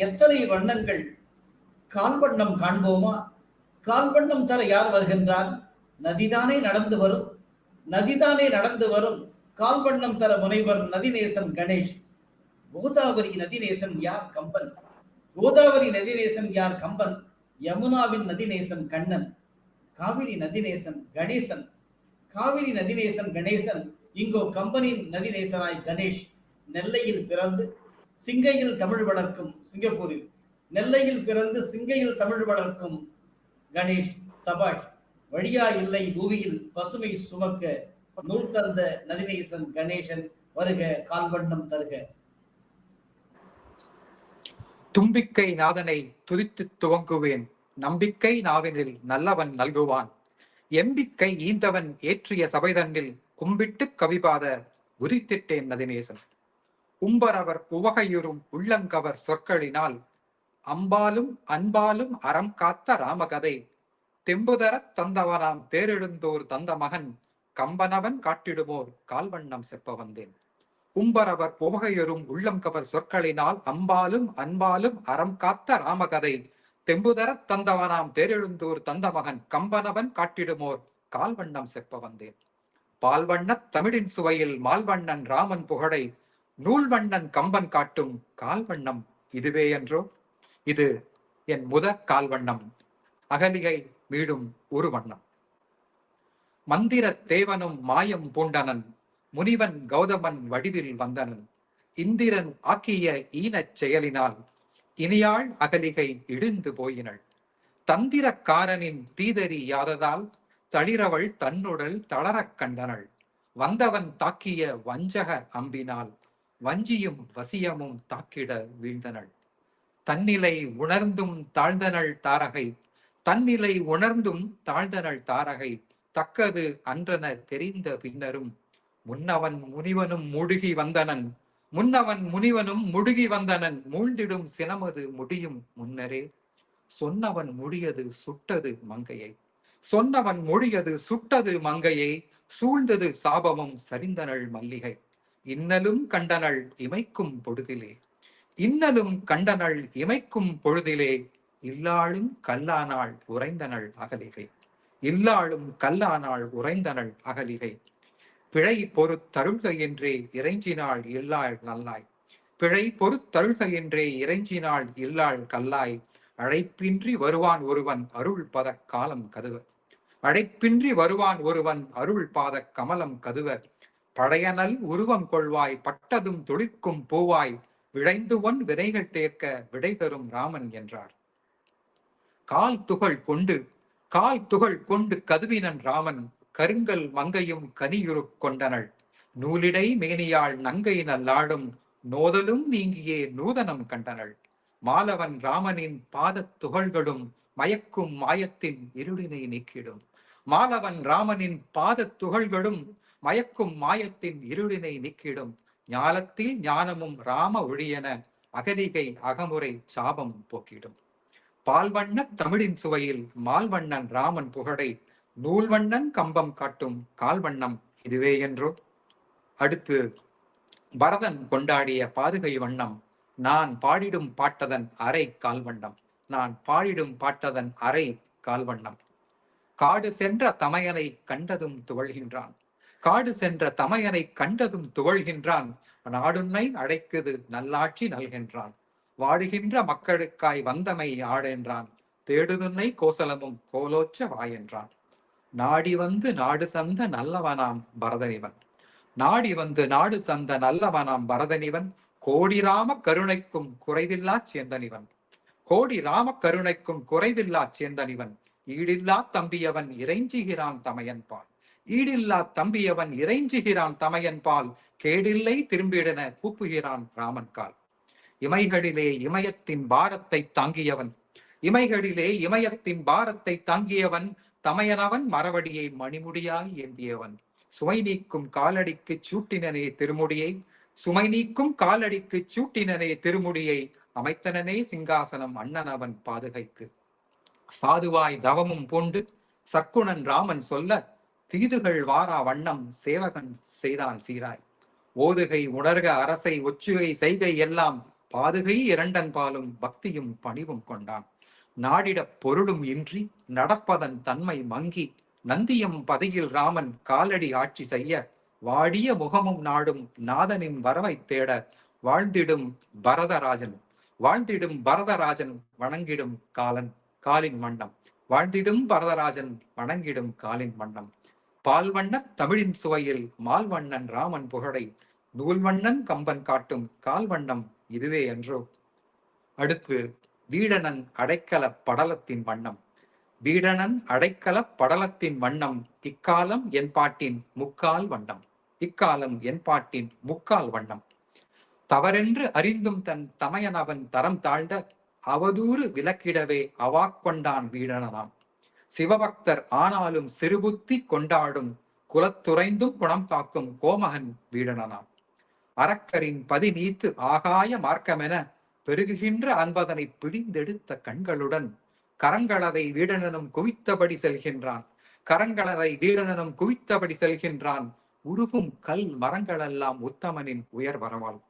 எத்தனை வண்ணங்கள் கால்வண்ணம் காண்போமா? கால்வண்ணம் தர யார் வருகின்றார்? நதிதானே நடந்து வரும். நதிதானே நடந்து வரும். கால்வண்ணம் தர முனைவர் நதிநேசன் கணேஷ். கோதாவரி நதிநேசன் யார் கம்பன்? கோதாவரி நதிநேசன் யார் கம்பன்? யமுனாவின் நதிநேசன் கண்ணன். காவிரி நதிநேசன் கணேசன். காவிரி நதிநேசன் கணேசன். இங்கோ கம்பனின் நதிநேசனாய் கணேஷ் நெல்லையில் பிறந்து சிங்கையில் தமிழ் வளர்க்கும் சிங்கப்பூரில். நெல்லையில் பிறந்து சிங்கையில் தமிழ் வளர்க்கும் கணேஷ் சபாஷ். வழியா இல்லை பூமியில் பசுமை சுமக்க நூல் தந்த நதிநேசன் கணேசன் வருக கால்வண்ணம் தருக. தும்பிக்கை நாதனை துதித்து துவங்குவேன். நம்பிக்கை நாவினில் நல்லவன் நல்குவான். எம்பிக்கை ஈந்தவன் ஏற்றிய சபைதன்னில் கும்பிட்டு கவிபாத உதித்திட்டேன் நதிநேசன். உம்பரவர் உவகையுறும் உள்ளங்கவர் சொற்களினால் அம்பாலும் அன்பாலும் அறம் காத்த ராமகதை. தெம்புதரத் தந்தவனாம் தேரெழுந்தோர் தந்த மகன் கம்பனவன் காட்டிடுமோர் கால்வண்ணம் செப்ப வந்தேன் உம்பரவர் உவகையொரும் உள்ளம் கவர் சொற்களினால் அம்பாலும் அன்பாலும் அறம் காத்த ராமகதை. தெம்புதரத் தந்தவனாம் தேரெழுந்தோர் தந்த மகன் கம்பனவன் காட்டிடுமோர் கால்வண்ணம் செப்ப வந்தேன் பால்வண்ணத் தமிழின் சுவையில் மால்வண்ணன் ராமன் புகழை நூல்வண்ணன் கம்பன் காட்டும் கால்வண்ணம் இதுவே என்றோ? இது என் முத கால்வண்ணம். அகலிகை மீடும் ஒரு வண்ணம். மந்திர தேவனும் மாயம் பூண்டனன். முனிவன் கௌதமன் வடிவில் வந்தனன். இந்திரன் ஆக்கிய ஈனச் செயலினால் இனியாள் அகலிகை இடிந்து போயினள். தந்திரக்காரனின் தீதறி யாததால் தளிரவள் தன்னுடல் தளரக் கண்டனள். வந்தவன் தாக்கிய வஞ்சக அம்பினால் வஞ்சியும் வசியமும் தாக்கிட வீழ்ந்தனள். தன்னிலை உணர்ந்தும் தாழ்ந்தனள் தாரகை. தன்னிலை உணர்ந்தும் தாழ்ந்தனள் தாரகை. தக்கது அன்றன தெரிந்த பின்னரும் முன்னவன் முனிவனும் முழுகி வந்தனன். முன்னவன் முனிவனும் முழுகி வந்தனன். மூழ்ந்திடும் சினமது முடியும் முன்னரே. சொன்னவன் முடியது சுட்டது மங்கையை. சொன்னவன் மொழியது சுட்டது மங்கையை. சூழ்ந்தது சாபமும் சரிந்தனள் மல்லிகை. இன்னலும் கண்டனள் இமைக்கும் பொழுதிலே. இன்னலும் கண்டனள் இமைக்கும் பொழுதிலே இல்லாளும் கல்லானாள் உறைந்தனள் அகலிகை. இல்லாளும் கல்லானாள் உறைந்தனள் அகலிகை. பிழை பொறுத்தருள்க என்றே இறைஞ்சினாள் இல்லாள் நல்லாய். பிழை பொறுத்தருள்க என்றே இறைஞ்சினாள் இல்லாள் கல்லாய். அழைப்பின்றி வருவான் ஒருவன் அருள் பத காலம் கதுவ. அழைப்பின்றி வருவான் ஒருவன் அருள் பாத கமலம் கதுவ. பழையனல் உருவம் கொள்வாய் பட்டதும் துளிர்க்கும் பூவாய் விளைந்து ஒன் வினைகள் தேர்க்க விடை தரும் ராமன் என்றார். கால் துகள் கொண்டு கால் துகள் கொண்டு கதுவினன் ராமன் கருங்கல் மங்கையும் கனியுரு கொண்டனள். நூலிடை மேனியாள் நங்கை நல்லாடும் நோதலும் நீங்கியே நூதனம் கண்டனள். மாலவன் ராமனின் பாதத் துகள்களும் மயக்கும் மாயத்தின் இருளினை நீக்கிடும். மாலவன் ராமனின் பாதத் துகள்களும் மயக்கும் மாயத்தின் இருளினை நீக்கிடும். ஞாலத்தில் ஞானமும் ராம ஒழியென அகதிகை அகமுறை சாபம் போக்கிடும். பால்வண்ண தமிழின் சுவையில் மால்வண்ணன் ராமன் புகழை நூல்வண்ணன் கம்பம் காட்டும் கால்வண்ணம் இதுவே என்றோ. அடுத்து பரதன் கொண்டாடிய பாதுகை வண்ணம் நான் பாடிடும் பாட்டதன் அரை கால்வண்ணம் நான் பாடிடும் பாட்டதன் அரை கால்வண்ணம். காடு சென்ற தமையனை கண்டதும் துவழ்கின்றான். காடு சென்ற தமையனை கண்டதும் துவழ்கின்றான் நாடுன்னை அழைக்குது நல்லாட்சி நல்கின்றான். வாடுகின்ற மக்களுக்காய் வந்தமை ஆடென்றான். தேடுதுன்னை கோசலமும் கோலோச்ச வாயென்றான். நாடி வந்து நாடு தந்த நல்லவனாம் பரதனிவன். நாடி வந்து நாடு தந்த நல்லவனாம் பரதனிவன். கோடி ராம கருணைக்கும் குறைவில்லா சேந்தனிவன். கோடி ராம கருணைக்கும் குறைவில்லா சேந்தனிவன். ஈடில்லா தம்பியவன் இறைஞ்சுகிறான் தமையன் பால் ஈடில்லா தம்பியவன் இறைஞ்சுகிறான் தமையன்பால் கேடில்லை திரும்பிடென கூப்புகிறான் ராமன்கால் இமைகளிலே இமயத்தின் பாரத்தை தாங்கியவன். இமைகளிலே இமயத்தின் பாரத்தை தாங்கியவன். தமையனவன் மரவடியை மணிமுடியாய் ஏந்தியவன். சுமை நீக்கும் காலடிக்கு சூட்டினனே திருமுடியை. சுமை நீக்கும் காலடிக்கு சூட்டினனே திருமுடியை. அமைத்தனனே சிங்காசனம் அண்ணனவன் பாதுகைக்கு. சாதுவாய் தவமும் பூண்டு சக்குணன் ராமன் சொல்ல தீதுகள் வாரா வண்ணம் சேவகன் செய்தான் சீராய். ஓதுகை உணர்க அரசை ஒச்சுகை செய்கை எல்லாம் பாதுகை இரண்டன் பாலும் பக்தியும் பணிவும் கொண்டான். நாடிடப் பொருளும் இன்றி நடப்பதன் தன்மை மங்கி நந்தியம் பதியில் ராமன் காலடி ஆட்சி செய்ய வாடிய முகமும் நாடும் நாதனின் வரவை தேட வாழ்ந்திடும் பரதராஜன் வாழ்ந்திடும் பரதராஜன் வணங்கிடும் காலன் காலின் மண்டம் வாழ்ந்திடும் பரதராஜன் வணங்கிடும் காலின் மண்டம் பால்வண்ண தமிழின் சுவையில் மால்வண்ணன் ராமன் புகழை நூல்வண்ணன் கம்பன் காட்டும் கால்வண்ணம் இதுவே என்றோ அடுத்து வீடனன் அடைக்கல படலத்தின் வண்ணம். வீடனன் அடைக்கல படலத்தின் வண்ணம் இக்காலம் என் பாட்டின் முக்கால் வண்ணம். இக்காலம் என் பாட்டின் முக்கால் வண்ணம். தவறென்று அறிந்தும் தன் தமையன் அவன் தரம் தாழ்ந்த அவதூறு விலக்கிடவே அவாக்கொண்டான் வீடனாம் சிவபக்தர் ஆனாலும் சிறுபுத்தி கொண்டாடும் குலத்துறைந்தும் குணம் காக்கும் கோமகன் வீடனாம் அரக்கரின் பதிநீத்து ஆகாய மார்க்கமென பெருகுகின்ற அன்பதனை பிடிந்தெடுத்த கண்களுடன் கரங்களதை வீடனனும் குவித்தபடி செல்கின்றான். கரங்களதை வீடனனும் குவித்தபடி செல்கின்றான். உருகும் கல் மரங்களெல்லாம் உத்தமனின் உயர் வரவால்.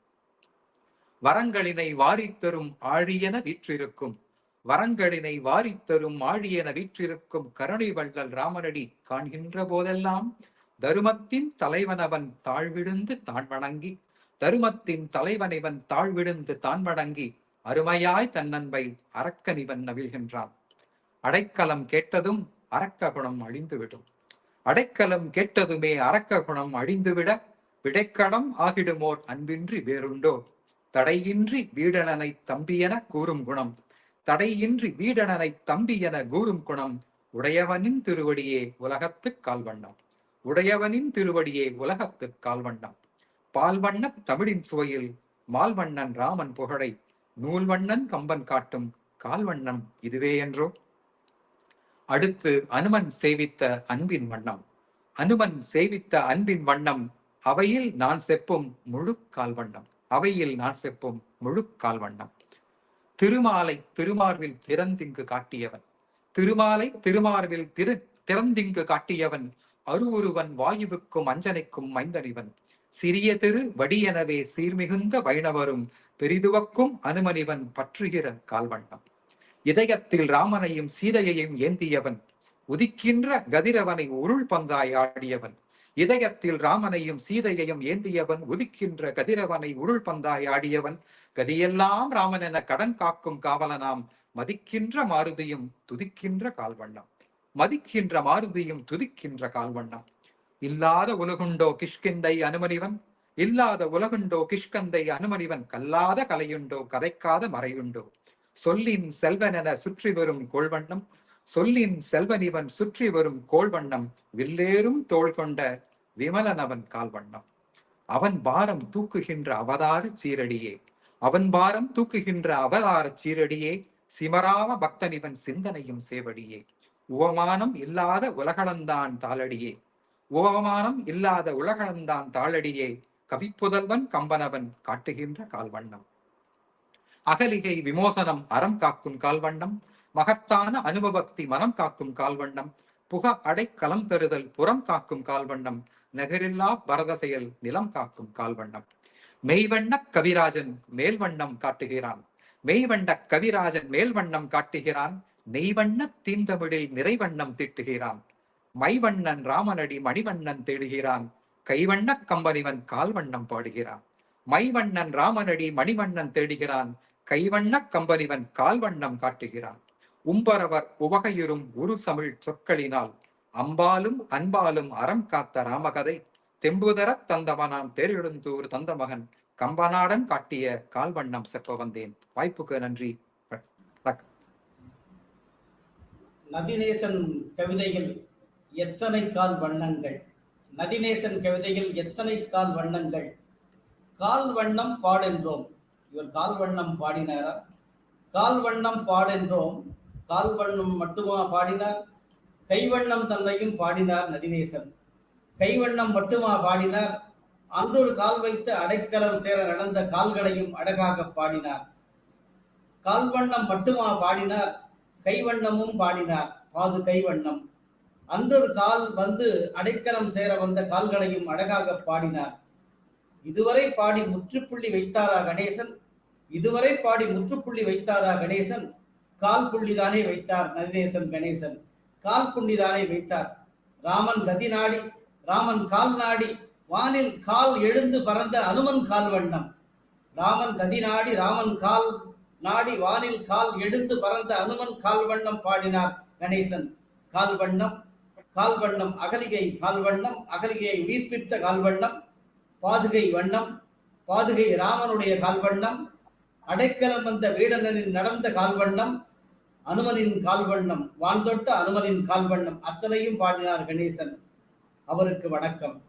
வரங்களினை வாரித்தரும் ஆழியென வீற்றிருக்கும். வரங்களினை வாரித்தரும் ஆழியென வீற்றிருக்கும் கருணை வள்ளல் ராமனடி காண்கின்ற போதெல்லாம் தருமத்தின் தலைவனவன் தாழ்விழுந்து தான் வணங்கி தருமத்தின் தலைவனிவன் தாழ்விழுந்து தான் வணங்கி அருமையாய் தன்னன்பை அரக்கனிவன் நவிழ்கின்றான். அடைக்கலம் கேட்டதும் அரக்க குணம் அழிந்துவிடும். அடைக்கலம் கேட்டதுமே அரக்க குணம் அழிந்துவிட விடைக்கடம் ஆகிடுமோர் அன்பின்றி வேறுண்டோ தடையின்றி வீடனனை தம்பியென கூறும் குணம் தடையின்றி வீடனனை தம்பி என கூறும் குணம் உடையவனின் திருவடியே உலகத்துக் கால்வண்ணம். உடையவனின் திருவடியே உலகத்துக் கால்வண்ணம். பால்வண்ண தமிழின் சுவையில் மால்வண்ணன் ராமன் புகழை நூல்வண்ணன் கம்பன் காட்டும் கால்வண்ணம் இதுவே என்றோ? அடுத்து அனுமன் சேவித்த அன்பின் வண்ணம். அனுமன் சேவித்த அன்பின் வண்ணம் அவையில் நான் செப்பும் முழு கால்வண்ணம். அவையில் நான் செப்பும் முழு கால்வண்ணம். திருமாலை திருமார்பில் திறந்திங்கு காட்டியவன். திருமாலை திருமார்பில் திரு திறந்திங்கு காட்டியவன். அருவுருவன் வாயுவுக்கும் அஞ்சனைக்கும் மைந்தனிவன். சிறிய திரு வடியெனவே சீர்மிகுந்த வைணவரும் பெரிதுவக்கும் அனுமனிவன் பற்றுகிற கால்வண்ணம். இதயத்தில் ராமனையும் சீதையையும் ஏந்தியவன். உதிக்கின்ற கதிரவனை உருள் பந்தாய் ஆடியவன். இதயத்தில் ராமனையும் சீதையையும் ஏந்தியவன் உதிக்கின்ற கதிரவனை உருள் பந்தாய் ஆடியவன். கதியெல்லாம் ராமன் என கடன் காக்கும் காவலனாம். மதிக்கின்ற மாருதியும் துதிக்கின்ற கால்வண்ணம். மதிக்கின்ற மாருதியும் துதிக்கின்ற கால்வண்ணம். இல்லாத உலகுண்டோ கிஷ்கிந்தை அனுமனிவன். இல்லாத உலகுண்டோ கிஷ்கந்தை அனுமனிவன். கல்லாத கலையுண்டோ கதைக்காத மறையுண்டோ. சொல்லின் செல்வனென சுற்றி வரும் கோள்வண்ணம். சொல்லின் செல்வனிவன் சுற்றி வரும் கோள்வண்ணம் வில்லேறும் தோள் கொண்ட விமலனவன் கால்வண்ணம். அவன் பாரம் தூக்குகின்ற அவதார சீரடியே. அவன் பாரம் தூக்குகின்ற அவதார சீரடியே. சிமராம பக்தனிவன் சிந்தனையும் சேவடியே. உவமானம் இல்லாத உலகளந்தான் தாளடியே. உவமானம் இல்லாத உலகளந்தான் தாளடியே. கவிப்புதல்வன் கம்பனவன் காட்டுகின்ற கால்வண்ணம். அகலிகை விமோசனம் அறம் காக்கும் கால்வண்ணம். மகத்தான அனுபவக்தி மனம் காக்கும் கால்வண்ணம் புக அடைக்கலம் தருதல் புறம் காக்கும் கால்வண்ணம் நகரில்லா பரத செயல் நிலம் காக்கும் கால்வண்ணம். மெய்வண்ண கவிராஜன் மேல்வண்ணம் காட்டுகிறான். மெய்வண்ண கவிராஜன் மேல்வண்ணம் காட்டுகிறான். நெய்வண்ண தீந்தமிழில் நிறைவண்ணம் திட்டுகிறான். மைவண்ணன் ராமனடி மணிவண்ணன் தேடுகிறான். கைவண்ண கம்பனிவன் கால்வண்ணம் பாடுகிறான். மைவண்ணன் ராமனடி மணிவண்ணன் தேடுகிறான். கைவண்ண கம்பனிவன் கால்வண்ணம் காட்டுகிறான். உம்பரவர் உவகையுறும் உரு தமிழ் சொற்களினால் அம்பாலும் அன்பாலும் அறம் காத்த ராமகதை தெம்புதரத் தந்தவனாம் தேரெழுந்தூர் தந்த மகன் கம்பநாடன் காட்டிய கால்வண்ணம் செப்ப வந்தேன். வாய்ப்புக்கு நன்றி. நதிநேசன் கவிதையில் எத்தனை கால் வண்ணங்கள் நதிநேசன் கவிதையில் எத்தனை கால் வண்ணங்கள் கால் வண்ணம் பாடென்றோம். இவர் கால் வண்ணம் பாடினாரா? கால் வண்ணம் பாடென்றோம். கால் வண்ணம் மட்டுமா பாடினார்? கைவண்ணம் தந்தையும் பாடினார் நதிநேசன். கைவண்ணம் மட்டுமா பாடினார்? அன்றொரு கால் வைத்து அடைக்கலம் சேர நடந்த கால்களையும் அழகாக பாடினார். கால்வண்ணம் மட்டுமா பாடினார்? கைவண்ணமும் பாடினார். பாது கைவண்ணம். அன்றொரு கால் வந்து அடைக்கலம் சேர வந்த கால்களையும் அழகாக பாடினார். இதுவரை பாடி முற்றுப்புள்ளி வைத்தாரா கணேசன்? இதுவரை பாடி முற்றுப்புள்ளி வைத்தாரா கணேசன்? கால் புள்ளிதானே வைத்தார் நதிநேசன் கணேசன். கால் புள்ளிதானே வைத்தார். ராமன் கதி நாடி ராமன் கால் நாடி வானில் கால் எழுந்து பறந்த அனுமன் கால் வண்ணம். ராமன் கதி நாடி ராமன் கால் நாடி வானில் கால் எழுந்து பறந்த அனுமன் கால்வண்ணம் பாடினார் கணேசன். கால்வண்ணம் கால்வண்ணம் அகலிகை கால்வண்ணம் அகலிகையை உயிர்ப்பித்த கால்வண்ணம் பாதுகை வண்ணம் பாதுகை ராமனுடைய கால்வண்ணம் அடைக்கலம் வந்த வீடனரின் நடந்த கால்வண்ணம் அனுமதியின் கால்வண்ணம் கால் வண்ணம் வான்தொட்ட அத்தனையும் பாடினார் கணேசன். அவருக்கு வணக்கம்.